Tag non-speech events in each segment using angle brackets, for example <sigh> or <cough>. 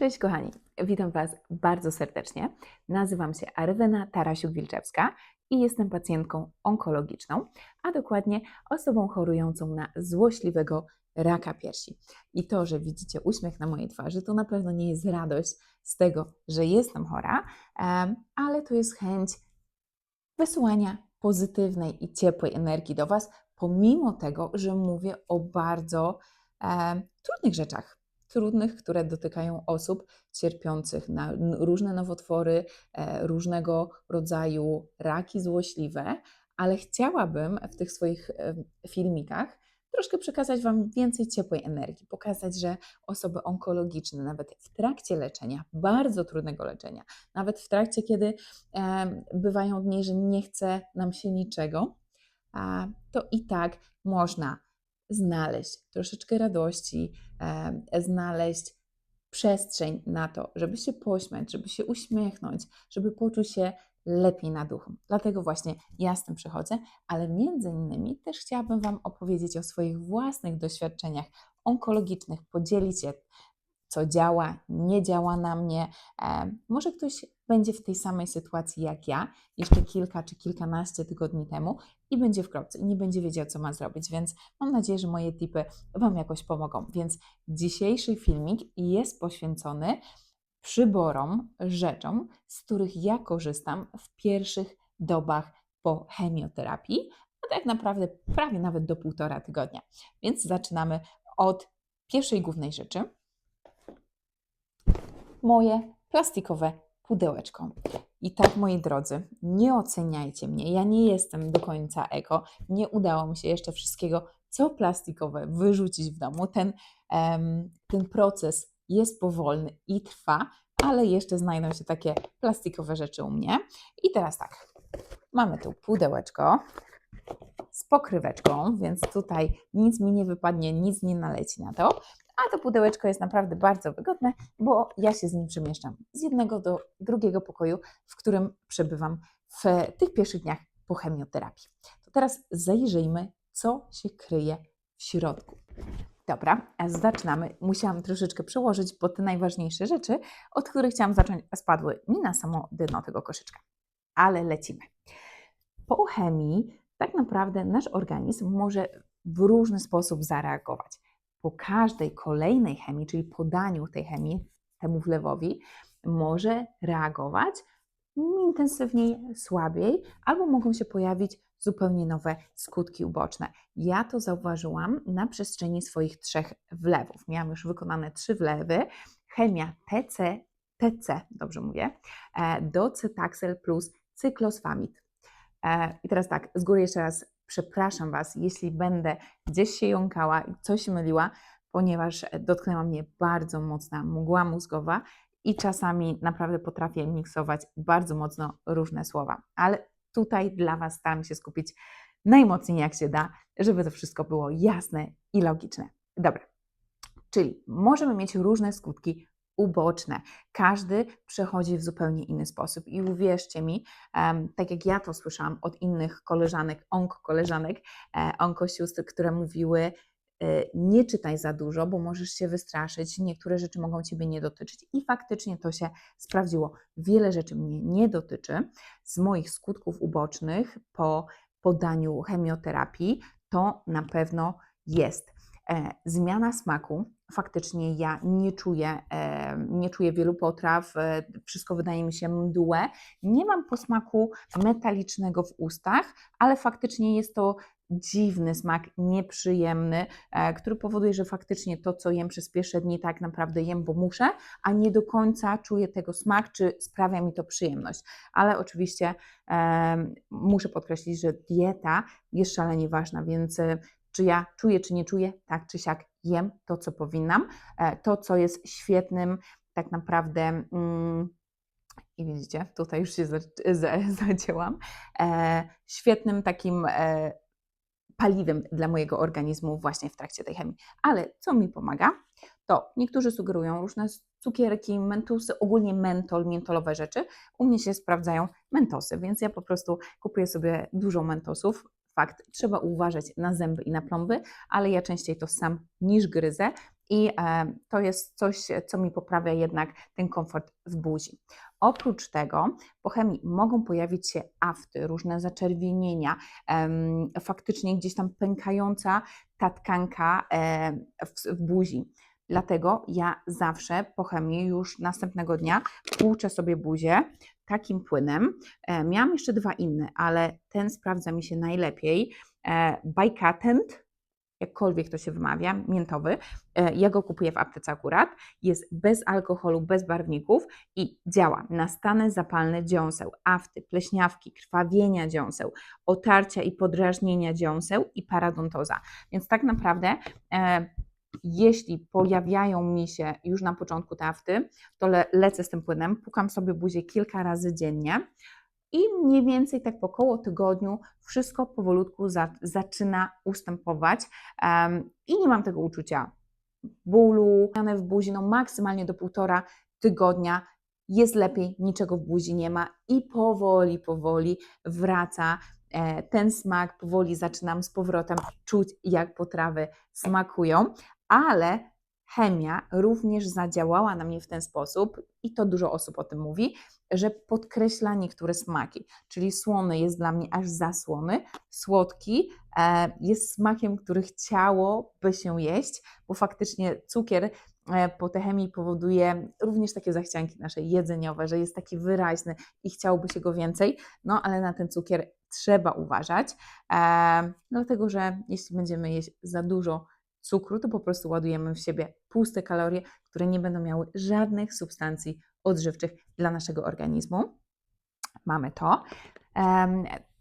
Cześć kochani, witam Was bardzo serdecznie. Nazywam się Arwena Tarasiuk-Wilczewska i jestem pacjentką onkologiczną, a dokładnie osobą chorującą na złośliwego raka piersi. I to, że widzicie uśmiech na mojej twarzy, to na pewno nie jest radość z tego, że jestem chora, ale to jest chęć wysyłania pozytywnej i ciepłej energii do Was, pomimo tego, że mówię o bardzo trudnych rzeczach trudnych, które dotykają osób cierpiących na różne nowotwory, e, różnego rodzaju raki złośliwe, ale chciałabym w tych swoich e, filmikach troszkę przekazać Wam więcej ciepłej energii, pokazać, że osoby onkologiczne, nawet w trakcie leczenia, bardzo trudnego leczenia, nawet w trakcie, kiedy e, bywają dni, że nie chce nam się niczego, to i tak można znaleźć troszeczkę radości, e, znaleźć przestrzeń na to, żeby się pośmiać, żeby się uśmiechnąć, żeby poczuć się lepiej na duchu. Dlatego właśnie ja z tym przychodzę, ale między innymi też chciałabym Wam opowiedzieć o swoich własnych doświadczeniach onkologicznych, podzielić się, co działa, nie działa na mnie. E, może ktoś będzie w tej samej sytuacji jak ja jeszcze kilka czy kilkanaście tygodni temu i będzie w kropce i nie będzie wiedział, co ma zrobić, więc mam nadzieję, że moje tipy Wam jakoś pomogą. Więc dzisiejszy filmik jest poświęcony przyborom, rzeczom, z których ja korzystam w pierwszych dobach po chemioterapii, a tak naprawdę prawie nawet do półtora tygodnia. Więc zaczynamy od pierwszej głównej rzeczy. Moje plastikowe pudełeczko. I tak, moi drodzy, nie oceniajcie mnie. Ja nie jestem do końca eko. Nie udało mi się jeszcze wszystkiego, co plastikowe, wyrzucić w domu. Ten, em, ten proces jest powolny i trwa, ale jeszcze znajdą się takie plastikowe rzeczy u mnie. I teraz tak, mamy tu pudełeczko z pokryweczką, więc tutaj nic mi nie wypadnie, nic nie naleci na to. A to pudełeczko jest naprawdę bardzo wygodne, bo ja się z nim przemieszczam z jednego do drugiego pokoju, w którym przebywam w tych pierwszych dniach po chemioterapii. To teraz zajrzyjmy, co się kryje w środku. Dobra, zaczynamy. Musiałam troszeczkę przełożyć, bo te najważniejsze rzeczy, od których chciałam zacząć, spadły mi na samo dno tego koszyczka. Ale lecimy. Po chemii tak naprawdę nasz organizm może w różny sposób zareagować. Po każdej kolejnej chemii, czyli podaniu tej chemii temu wlewowi, może reagować intensywniej, słabiej, albo mogą się pojawić zupełnie nowe skutki uboczne. Ja to zauważyłam na przestrzeni swoich trzech wlewów. Miałam już wykonane trzy wlewy. Chemia TC, TC, dobrze mówię, e, docetaxel plus cyklosfamid. E, I teraz tak, z góry jeszcze raz przepraszam Was, jeśli będę gdzieś się jąkała i coś myliła, ponieważ dotknęła mnie bardzo mocna mgła mózgowa i czasami naprawdę potrafię miksować bardzo mocno różne słowa. Ale tutaj dla Was staram się skupić najmocniej jak się da, żeby to wszystko było jasne i logiczne. Dobra, czyli możemy mieć różne skutki uboczne. Każdy przechodzi w zupełnie inny sposób. I uwierzcie mi, tak jak ja to słyszałam od innych koleżanek, onko-koleżanek, e, onkosióstr, które mówiły, e, nie czytaj za dużo, bo możesz się wystraszyć, niektóre rzeczy mogą Ciebie nie dotyczyć. I faktycznie to się sprawdziło. Wiele rzeczy mnie nie dotyczy. Z moich skutków ubocznych po podaniu chemioterapii to na pewno jest. E, zmiana smaku. Faktycznie ja nie czuję, e, nie czuję wielu potraw, e, wszystko wydaje mi się mdłe. Nie mam posmaku metalicznego w ustach, ale faktycznie jest to dziwny smak, nieprzyjemny, e, który powoduje, że faktycznie to, co jem przez pierwsze dni, tak naprawdę jem, bo muszę, a nie do końca czuję tego smak, czy sprawia mi to przyjemność. Ale oczywiście em, muszę podkreślić, że dieta jest szalenie ważna, więc e, czy ja czuję, czy nie czuję, tak czy siak jem to, co powinnam. E, To, co jest świetnym, tak naprawdę. Mm, i widzicie, tutaj już się za- za- <laughs> zacięłam. E, świetnym takim e, paliwem dla mojego organizmu właśnie w trakcie tej chemii. Ale co mi pomaga, to niektórzy sugerują różne cukierki, mentusy, ogólnie mentol, mentolowe rzeczy. U mnie się sprawdzają mentosy, więc ja po prostu kupuję sobie dużo mentosów. Fakt, trzeba uważać na zęby i na plomby, ale ja częściej to sam niż gryzę i e, to jest coś, co mi poprawia jednak ten komfort w buzi. Oprócz tego po chemii mogą pojawić się afty, różne zaczerwienienia, faktycznie gdzieś tam pękająca ta tkanka e, w, w buzi. Dlatego ja zawsze po chemii już następnego dnia płuczę sobie buzię takim płynem. E, miałam jeszcze dwa inne, ale ten sprawdza mi się najlepiej. E, Bikatent, jakkolwiek to się wymawia, miętowy. E, ja go kupuję w aptece akurat. Jest bez alkoholu, bez barwników i działa na stany zapalne dziąseł, afty, pleśniawki, krwawienia dziąseł, otarcia i podrażnienia dziąseł i paradontoza. Więc tak naprawdę jeśli pojawiają mi się już na początku te afty, to le, lecę z tym płynem, pukam sobie buzię kilka razy dziennie i mniej więcej tak po około tygodniu wszystko powolutku za, zaczyna ustępować um, i nie mam tego uczucia bólu, rany w buzi, no maksymalnie do półtora tygodnia jest lepiej, niczego w buzi nie ma i powoli, powoli wraca e, ten smak, powoli zaczynam z powrotem czuć, jak potrawy smakują, ale chemia również zadziałała na mnie w ten sposób, i to dużo osób o tym mówi, że podkreśla niektóre smaki. Czyli słony jest dla mnie aż za słony, słodki e, jest smakiem, który chciałoby się jeść, bo faktycznie cukier e, po tej chemii powoduje również takie zachcianki nasze jedzeniowe, że jest taki wyraźny i chciałoby się go więcej, no ale na ten cukier trzeba uważać, e, dlatego że jeśli będziemy jeść za dużo cukru, to po prostu ładujemy w siebie puste kalorie, które nie będą miały żadnych substancji odżywczych dla naszego organizmu. Mamy to.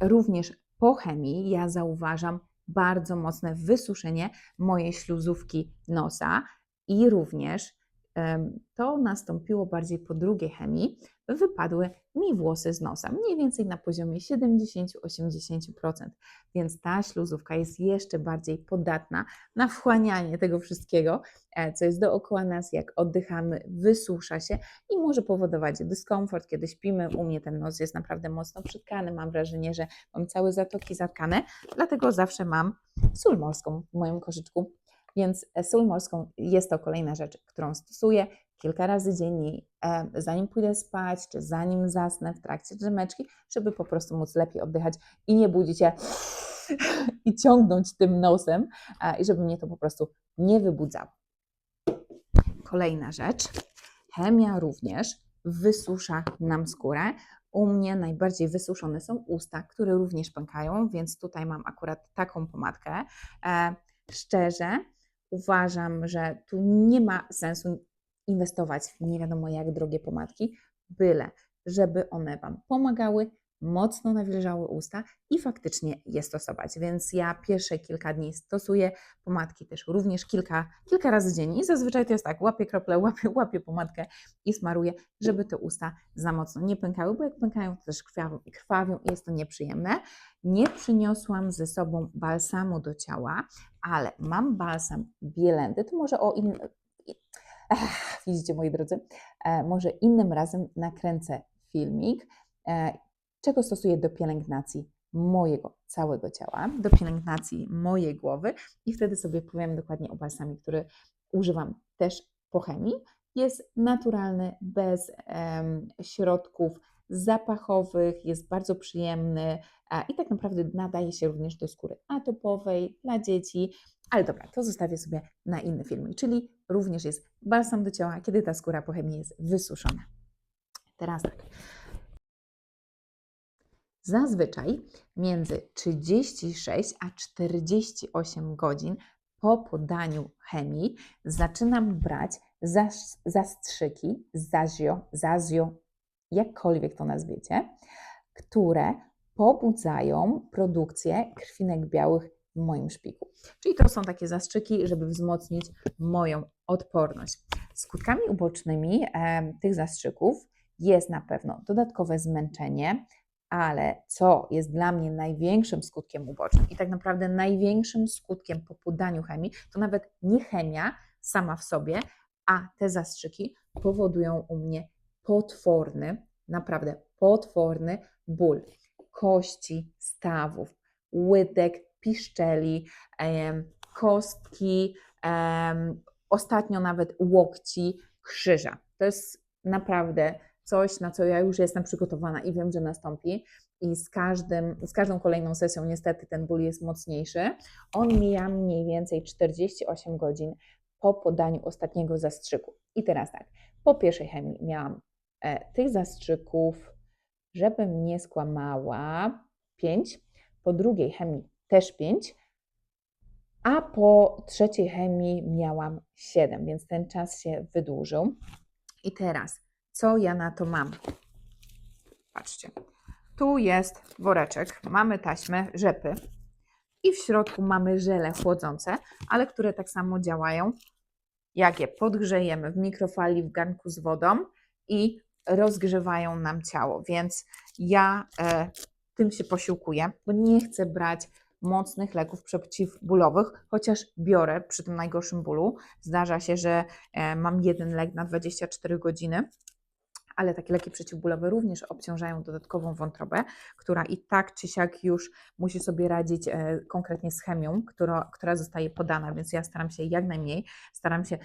Również po chemii ja zauważam bardzo mocne wysuszenie mojej śluzówki nosa i również to nastąpiło bardziej po drugiej chemii, wypadły mi włosy z nosa, mniej więcej na poziomie 70-80%, więc ta śluzówka jest jeszcze bardziej podatna na wchłanianie tego wszystkiego, e, co jest dookoła nas, jak oddychamy, wysusza się i może powodować dyskomfort, kiedy śpimy. U mnie ten nos jest naprawdę mocno przytkany, mam wrażenie, że mam całe zatoki zatkane, dlatego zawsze mam sól morską w moim koszyczku więc sól morską jest to kolejna rzecz, którą stosuję kilka razy dziennie, e, zanim pójdę spać, czy zanim zasnę w trakcie drzemeczki, żeby po prostu móc lepiej oddychać i nie budzić się <laughs> i ciągnąć tym nosem, i żeby mnie to po prostu nie wybudzało. Kolejna rzecz. Chemia również wysusza nam skórę. U mnie najbardziej wysuszone są usta, które również pękają, więc tutaj mam akurat taką pomadkę. E, szczerze, uważam, że tu nie ma sensu inwestować w nie wiadomo jak drogie pomadki, byle żeby one Wam pomagały, mocno nawilżały usta i faktycznie je stosować. Więc ja pierwsze kilka dni stosuję pomadki też również kilka, kilka razy dziennie i zazwyczaj to jest tak, łapię krople, <laughs> łapię, łapię pomadkę i smaruję, żeby te usta za mocno nie pękały, bo jak pękają to też krwawią krwawią i jest to nieprzyjemne. Nie przyniosłam ze sobą balsamu do ciała, ale mam balsam bielendy, to może o innym... Widzicie moi drodzy, e, może innym razem nakręcę filmik, e, czego stosuję do pielęgnacji mojego całego ciała, do pielęgnacji mojej głowy i wtedy sobie powiem dokładnie o balsamie, który używam też po chemii. Jest naturalny, bez um, środków zapachowych, jest bardzo przyjemny a, i tak naprawdę nadaje się również do skóry atopowej, dla dzieci. Ale dobra, to zostawię sobie na inny film. Czyli również jest balsam do ciała, kiedy ta skóra po chemii jest wysuszona. Teraz tak. Zazwyczaj między 36 a 48 godzin po podaniu chemii zaczynam brać zastrzyki, zazio, zazio, jakkolwiek to nazwiecie, które pobudzają produkcję krwinek białych w moim szpiku. Czyli to są takie zastrzyki, żeby wzmocnić moją odporność. Skutkami ubocznymi e, tych zastrzyków jest na pewno dodatkowe zmęczenie, ale co jest dla mnie największym skutkiem ubocznym i tak naprawdę największym skutkiem po podaniu chemii, to nawet nie chemia sama w sobie, a te zastrzyki powodują u mnie potworny, naprawdę potworny ból kości stawów, łydek, piszczeli, kostki, ostatnio nawet łokci krzyża. To jest naprawdę coś, na co ja już jestem przygotowana i wiem, że nastąpi. I z, każdym, z każdą kolejną sesją niestety ten ból jest mocniejszy. On mija mniej więcej 48 godzin po podaniu ostatniego zastrzyku. I teraz tak, po pierwszej chemii miałam e, tych zastrzyków, żebym nie skłamała, 5, po drugiej chemii też 5, a po trzeciej chemii miałam 7, więc ten czas się wydłużył. I teraz, co ja na to mam? Patrzcie, tu jest woreczek, mamy taśmę, rzepy. I w środku mamy żele chłodzące, ale które tak samo działają, jak je podgrzejemy w mikrofali w garnku z wodą i rozgrzewają nam ciało, więc ja e, tym się posiłkuję, bo nie chcę brać mocnych leków przeciwbólowych, chociaż biorę przy tym najgorszym bólu. Zdarza się, że e, mam jeden lek na 24 godziny, ale takie leki przeciwbólowe również obciążają dodatkową wątrobę, która i tak czy siak już musi sobie radzić e, konkretnie z chemią, która, która zostaje podana, więc ja staram się jak najmniej, staram się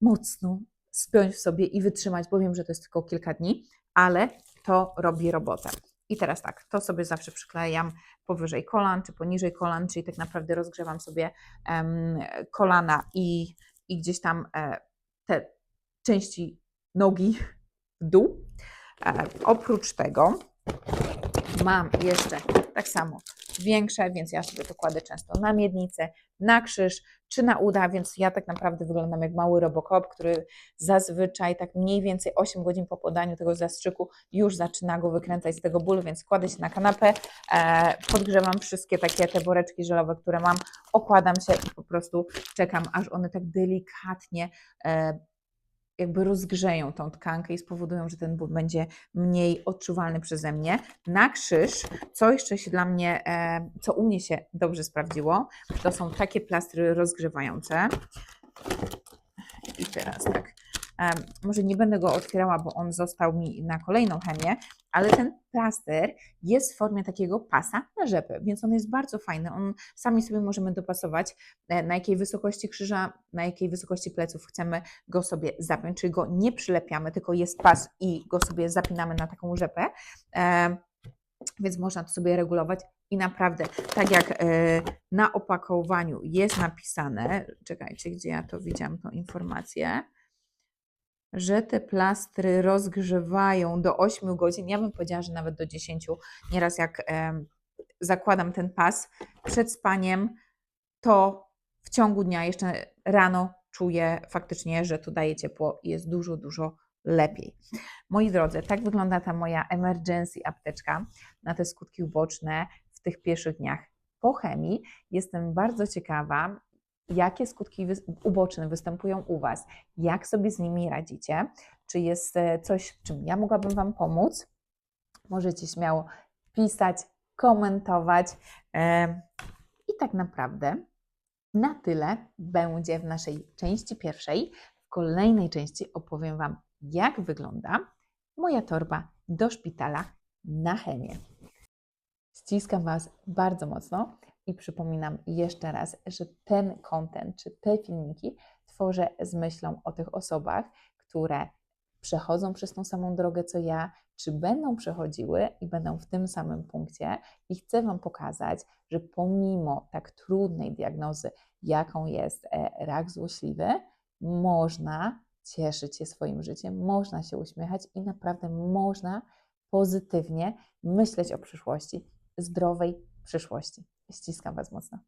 mocno spiąć w sobie i wytrzymać, bo wiem, że to jest tylko kilka dni, ale to robi robotę. I teraz tak, to sobie zawsze przyklejam powyżej kolan czy poniżej kolan, czyli tak naprawdę rozgrzewam sobie kolana i, i gdzieś tam e, te części nogi dół. E, oprócz tego mam jeszcze tak samo większe, więc ja sobie to kładę często na miednicę, na krzyż czy na uda, więc ja tak naprawdę wyglądam jak mały robokop, który zazwyczaj tak mniej więcej 8 godzin po podaniu tego zastrzyku już zaczyna go wykręcać z tego bólu, więc kładę się na kanapę, e, podgrzewam wszystkie takie te woreczki żelowe, które mam, okładam się i po prostu czekam, aż one tak delikatnie e, jakby rozgrzeją tą tkankę i spowodują, że ten ból będzie mniej odczuwalny przeze mnie. Na krzyż, co jeszcze się dla mnie, e, co u mnie się dobrze sprawdziło, to są takie plastry rozgrzewające. I teraz tak, może nie będę go otwierała, bo on został mi na kolejną chemię, ale ten plaster jest w formie takiego pasa na rzepy, więc on jest bardzo fajny. On sami sobie możemy dopasować, e, na jakiej wysokości krzyża, na jakiej wysokości pleców chcemy go sobie zapiąć, czyli go nie przylepiamy, tylko jest pas i go sobie zapinamy na taką rzepę. Więc można to sobie regulować i naprawdę, tak jak e, na opakowaniu jest napisane, czekajcie, gdzie ja to widziałam, tą informację, że te plastry rozgrzewają do 8 godzin, ja bym powiedziała, że nawet do 10. Nieraz jak zakładam ten pas przed spaniem, to w ciągu dnia, jeszcze rano czuję faktycznie, że to daje ciepło i jest dużo, dużo lepiej. Moi drodzy, tak wygląda ta moja emergency apteczka na te skutki uboczne w tych pierwszych dniach po chemii. Jestem bardzo ciekawa, jakie skutki uboczne występują u Was, jak sobie z nimi radzicie, czy jest e, coś, w czym ja mogłabym Wam pomóc. Możecie śmiało pisać, komentować. E, I tak naprawdę na tyle będzie w naszej części pierwszej. W kolejnej części opowiem Wam, jak wygląda moja torba do szpitala na chemię. Ściskam Was bardzo mocno i przypominam jeszcze raz, że ten content czy te filmiki tworzę z myślą o tych osobach, które przechodzą przez tą samą drogę co ja, czy będą przechodziły i będą w tym samym punkcie. I chcę Wam pokazać, że pomimo tak trudnej diagnozy, jaką jest e, rak złośliwy, można cieszyć się swoim życiem, można się uśmiechać i naprawdę można pozytywnie myśleć o przyszłości, zdrowej przyszłości. Ściskam Was mocno.